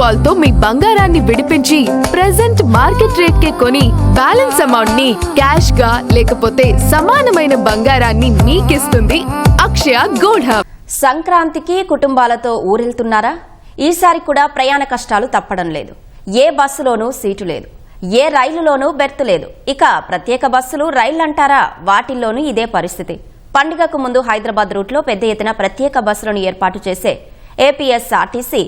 కాల్తో మీ బంగారాన్ని విడిపించి present market rate కే కొని బ్యాలెన్స్ అమౌంట్ని క్యాష్గా లేకపోతే సమానమైన బంగారాన్ని మీకిస్తుంది అక్షయ గోల్డ్ హబ్ సంక్రాంతికి కుటుంబాలతో ఊరెళ్తున్నారా? ఈసారి కూడా ప్రయాణ కష్టాలు తప్పడం లేదు. ఏ బస్సులోనూ సీటు లేదు. ఏ రైలులోనూ బెర్త్ లేదు. ఇక ప్రత్యేక బస్సులు రైళ్ళంటారా వాటిల్లోనూ ఇదే పరిస్థితి. పండుగకు ముందు హైదరాబాద్ రూట్లో పెద్ద ఎత్తున ప్రత్యేక బస్సులను ఏర్పాటు చేసే ఏపీఎస్ఆర్టీసీ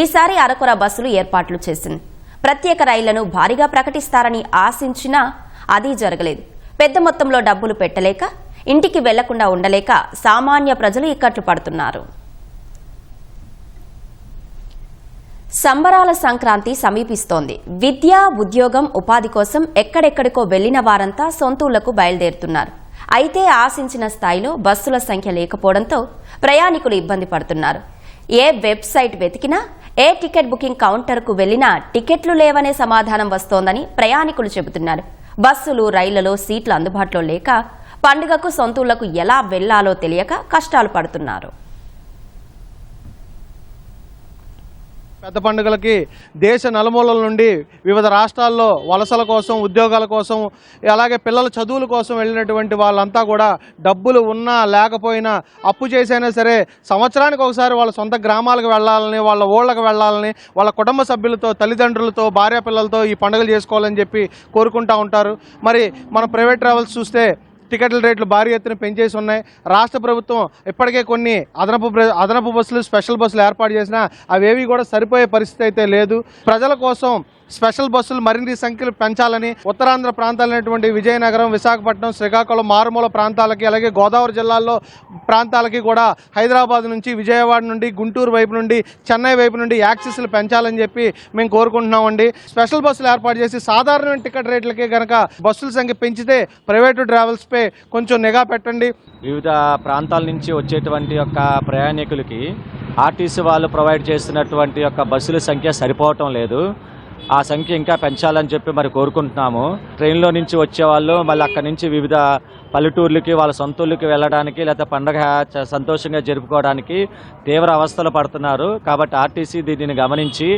ఈసారి అరకొర బస్సులు ఏర్పాట్లు చేసింది. ప్రత్యేక రైళ్ళను భారీగా ప్రకటిస్తారని ఆశించినా అది జరగలేదు. పెద్ద మొత్తంలో డబ్బులు పెట్టలేక ఇంటికి వెళ్ళకుండా ఉండలేక సామాన్య ప్రజలు ఇక్కట్లు పడుతున్నారు. సంబరాల సంక్రాంతి సమీపిస్తోంది. విద్య ఉద్యోగం ఉపాధి కోసం ఎక్కడెక్కడికో వెళ్ళిన వారంతా సొంతూళ్ళకు బయలుదేరుతున్నారు. అయితే ఆశించిన స్థాయిలో బస్సుల సంఖ్య లేకపోవడంతో ప్రయాణికులు ఇబ్బంది పడుతున్నారు. ఏ వెబ్సైట్ వెతికినా ఏ టికెట్ బుకింగ్ కౌంటర్కు వెళ్ళినా టికెట్లు లేవనే సమాధానం వస్తోందని ప్రయాణికులు చెబుతున్నారు. బస్సులు రైళ్ళలో సీట్లు అందుబాటులో లేక పండుగకు సొంతూళ్ళకు ఎలా వెళ్ళాలో తెలియక కష్టాలు పడుతున్నారు. పెద్ద పండుగలకి దేశ నలుమూలల నుండి వివిధ రాష్ట్రాల్లో వలసల కోసం ఉద్యోగాల కోసం అలాగే పిల్లల చదువుల కోసం వెళ్ళినటువంటి వాళ్ళంతా కూడా డబ్బులు ఉన్నా లేకపోయినా అప్పు చేసైనా సరే సంవత్సరానికి ఒకసారి వాళ్ళ సొంత గ్రామాలకు వెళ్ళాలని వాళ్ళ ఊళ్ళకి వెళ్ళాలని వాళ్ళ కుటుంబ సభ్యులతో తల్లిదండ్రులతో భార్య పిల్లలతో ఈ పండుగలు చేసుకోవాలని చెప్పి కోరుకుంటా ఉంటారు. మరి మన ప్రైవేట్ ట్రావెల్స్ చూస్తే టికెట్ల రేట్లు భారీ ఎత్తున పెంచేసి ఉన్నాయి. రాష్ట్ర ప్రభుత్వం ఇప్పటికే కొన్ని అదనపు ప్ర- అదనపు బస్సులు స్పెషల్ బస్సులు ఏర్పాటు చేసినా అవేవి కూడా సరిపోయే పరిస్థితి అయితే లేదు. ప్రజల కోసం స్పెషల్ బస్సులు మరిన్ని సంఖ్యలు పెంచాలని ఉత్తరాంధ్ర ప్రాంతాలైనటువంటి విజయనగరం విశాఖపట్నం శ్రీకాకుళం మారుమూల ప్రాంతాలకి అలాగే గోదావరి జిల్లాల్లో ప్రాంతాలకి కూడా హైదరాబాద్ నుంచి విజయవాడ నుండి గుంటూరు వైపు నుండి చెన్నై వైపు నుండి యాక్సెస్లు పెంచాలని చెప్పి మేము కోరుకుంటున్నామండి. స్పెషల్ బస్సులు ఏర్పాటు చేసి సాధారణ టికెట్ రేట్లకే కనుక బస్సుల సంఖ్య పెంచితే ప్రైవేటు ట్రావెల్స్పై కొంచెం నిఘా పెట్టండి. వివిధ ప్రాంతాల నుంచి వచ్చేటువంటి యొక్క ప్రయాణికులకి ఆర్టీసీ వాళ్ళు ప్రొవైడ్ చేస్తున్నటువంటి యొక్క బస్సుల సంఖ్య సరిపోవటం లేదు. ఆ సంఖ్య ఇంకా పెంచాలని చెప్పి మరి కోరుకుంటున్నాము. ట్రైన్లో నుంచి వచ్చే వాళ్ళు మళ్ళీ అక్కడి నుంచి వివిధ పల్లెటూర్లకి వాళ్ళ సొంతూర్లకి వెళ్ళడానికి లేకపోతే పండగ సంతోషంగా జరుపుకోవడానికి తీవ్ర అవస్థలు పడుతున్నారు. కాబట్టి ఆర్టీసీ దీనిని గమనించి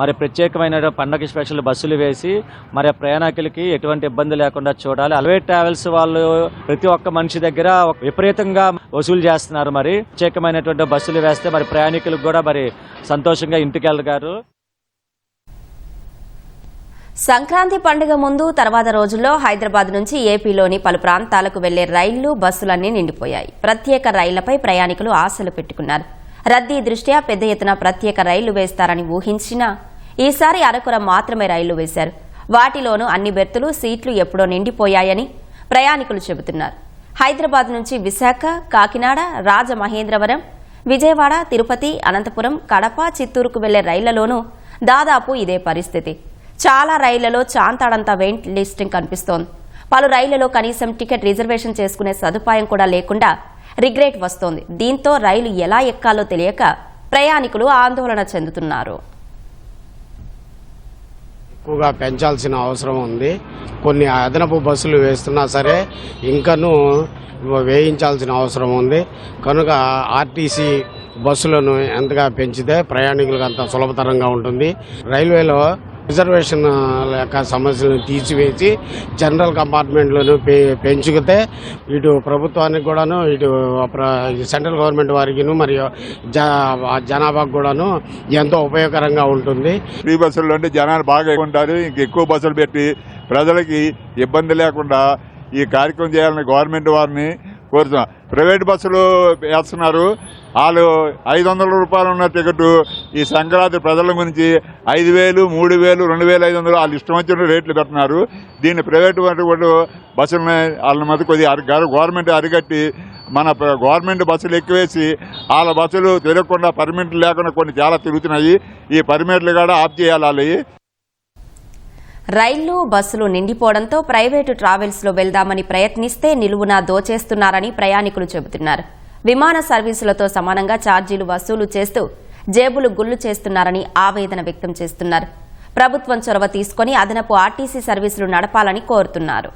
మరి ప్రత్యేకమైన పండగ స్పెషల్ బస్సులు వేసి మరి ప్రయాణికులకి ఎటువంటి ఇబ్బంది లేకుండా చూడాలి. అలవే ట్రావెల్స్ వాళ్ళు ప్రతి ఒక్క మనిషి దగ్గర విపరీతంగా వసూలు చేస్తున్నారు మరి. ప్రత్యేకమైనటువంటి బస్సులు వేస్తే మరి ప్రయాణికులకు కూడా మరి సంతోషంగా ఇంటికి వెళ్ళగారు సంక్రాంతి పండుగ ముందు తర్వాత రోజుల్లో హైదరాబాద్ నుంచి ఏపీలోని పలు ప్రాంతాలకు వెళ్ళే రైళ్ళు బస్సులన్నీ నిండిపోయాయి. ప్రత్యేక రైళ్ళపై ప్రయాణికులు ఆశలు పెట్టుకున్నారు. రద్దీ దృష్ట్యా పెద్ద ఎత్తున ప్రత్యేక రైళ్ళు వేస్తారని ఊహించినా ఈసారి అరకుర మాత్రమే రైళ్ళు వేశారు. వాటిలోనూ అన్ని బెర్తులు సీట్లు ఎప్పుడో నిండిపోయాయని ప్రయాణికులు చెబుతున్నారు. హైదరాబాద్ నుంచి విశాఖ కాకినాడ రాజమహేంద్రవరం విజయవాడ తిరుపతి అనంతపురం కడప చిత్తూరుకు వెళ్ళే రైళ్ళలోనూ దాదాపు ఇదే పరిస్థితి. చాలా రైళ్ళలో చాంతాడంత వెయిట్ లిస్టింగ్ కనిపిస్తోంది. పలు రైళ్ళలో కనీసం టికెట్ రిజర్వేషన్ చేసుకునే సదుపాయం కూడా లేకుండా రిగ్రెట్ వస్తోంది. దీంతో రైలు ఎలా ఎక్కాలో తెలియక ప్రయాణికులు ఆందోళన చెందుతున్నారు. ఎక్కువగా పెంచాల్సిన అవసరం ఉంది. కొన్ని అదనపు బస్సులు వేస్తున్నా సరే ఇంకనూ వేయించాల్సిన అవసరం ఉంది. కనుక ఆర్టీసీ బస్సులను ఎంతగా పెంచితే ప్రయాణికులకు అంత సులభతరంగా ఉంటుంది. రైల్వేలో రిజర్వేషన్ యొక్క సమస్యలను తీసివేసి జనరల్ కంపార్ట్మెంట్లను పె పెంచుకుతే ఇటు ప్రభుత్వానికి కూడాను ఇటు ప్ర- సెంట్రల్ గవర్నమెంట్ వారికి మరియు జ జనాభాకు కూడాను ఎంతో ఉపయోగకరంగా ఉంటుంది. ఫ్రీ బస్సుల్లో జనాలు బాగా ఎక్కువ ఉంటారు. ఇంక ఎక్కువ బస్సులు పెట్టి ప్రజలకి ఇబ్బంది లేకుండా ఈ కార్యక్రమం చేయాలని గవర్నమెంట్ వారిని కోరుతున్నాం. ప్రైవేట్ బస్సులు వేస్తున్నారు. వాళ్ళు ఐదు వందల రూపాయలు ఉన్న టికెట్ ఈ సంక్రాంతి ప్రజల గురించి ఐదు వేలు మూడు వేలు రెండు వేలు ఐదు వందలు వాళ్ళు ఇష్టం వచ్చిన రేట్లు పెడుతున్నారు. దీన్ని ప్రైవేట్ బస్సులని వాళ్ళ మధ్య కొద్దిగా అరి- గవర్నమెంట్ అరికట్టి మన గవర్నమెంట్ బస్సులు ఎక్కువేసి వాళ్ళ బస్సులు తిరగకుండా పర్మిట్లు లేకుండా కొన్ని చాలా తిరుగుతున్నాయి. ఈ పర్మిట్లు కూడా ఆఫ్ చేయాలి రైళ్ళు బస్సులు నిండిపోవడంతో ప్రైవేటు ట్రావెల్స్లో వెళ్దామని ప్రయత్నిస్తే నిలువునా దోచేస్తున్నారని ప్రయాణికులు చెబుతున్నారు. విమాన సర్వీసులతో సమానంగా ఛార్జీలు వసూలు చేస్తూ జేబులు గుళ్ళు చేస్తున్నారని ఆవేదన వ్యక్తం చేస్తున్నారు. ప్రభుత్వం చొరవ తీసుకొని అదనపు ఆర్టీసీ సర్వీసులు నడపాలని కోరుతున్నారు.